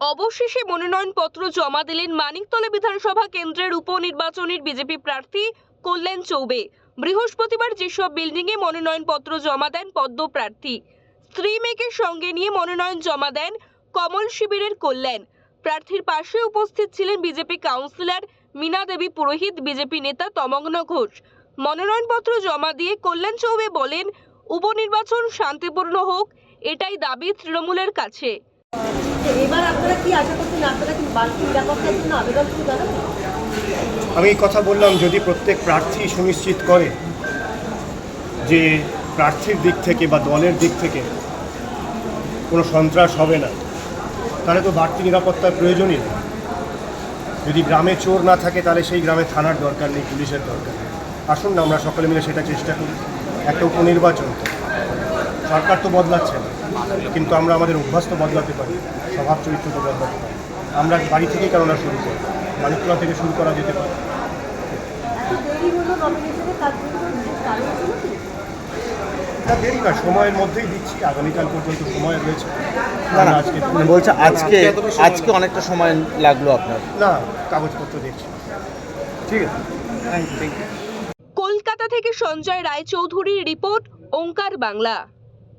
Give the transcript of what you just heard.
অবশেষে মনোনয়নপত্র জমা দিলেন মানিকতলা বিধানসভা কেন্দ্রের উপনির্বাচনের বিজেপি প্রার্থী কল্যাণ চৌবে। বৃহস্পতিবার যেসব বিল্ডিংয়ে মনোনয়নপত্র জমা দেন পদ্ম প্রার্থী। স্ত্রী মেয়েকে সঙ্গে নিয়ে মনোনয়ন জমা দেন কমল শিবিরের কল্যাণ। প্রার্থীর পাশে উপস্থিত ছিলেন বিজেপি কাউন্সিলর মীনা দেবী পুরোহিত, বিজেপি নেতা তমগ্ন ঘোষ। মনোনয়নপত্র জমা দিয়ে কল্যাণ চৌবে বলেন, উপনির্বাচন শান্তিপূর্ণ হোক, এটাই দাবি তৃণমূলের কাছে। আমি এই কথা বললাম যদি প্রত্যেক প্রার্থী সুনিশ্চিত করে যে প্রার্থীর দিক থেকে বা দলের দিক থেকে কোনো সন্ত্রাস হবে না, তাহলে তো বাড়তি নিরাপত্তার প্রয়োজনই নেই যদি গ্রামে চোর না থাকে, তাহলে সেই গ্রামে থানার দরকার নেই, পুলিশের দরকার নেই। আসুন না, আমরা সকলে মিলে সেটা চেষ্টা করি। একটা উপনির্বাচন সরকার তো বদলাচ্ছে না। কিন্তু আমরা আমাদের অভ্যাস তো বদলাতে পারি স্বভাব চরিত্র তো বদলাতে পারি। আমরা বাড়ি থেকেই কেননা শুরু করি মানিকতলা থেকে শুরু করা যেতে পারে। এত দেরি হলো নমিনেশনে তার জন্য বিশেষ কারণ ছিল কি না দেরি না সময়ের মধ্যেই দিচ্ছি আগামীকাল পর্যন্ত সময় রয়েছে। না না আজকে বলছে আজকে আজকে অনেকটা সময় লাগল আপনার। না কাগজপত্র দেখছি। ঠিক আছে। কলকাতা থেকে সঞ্জয় রায়চৌধুরীর রিপোর্ট ওঙ্কার বাংলা।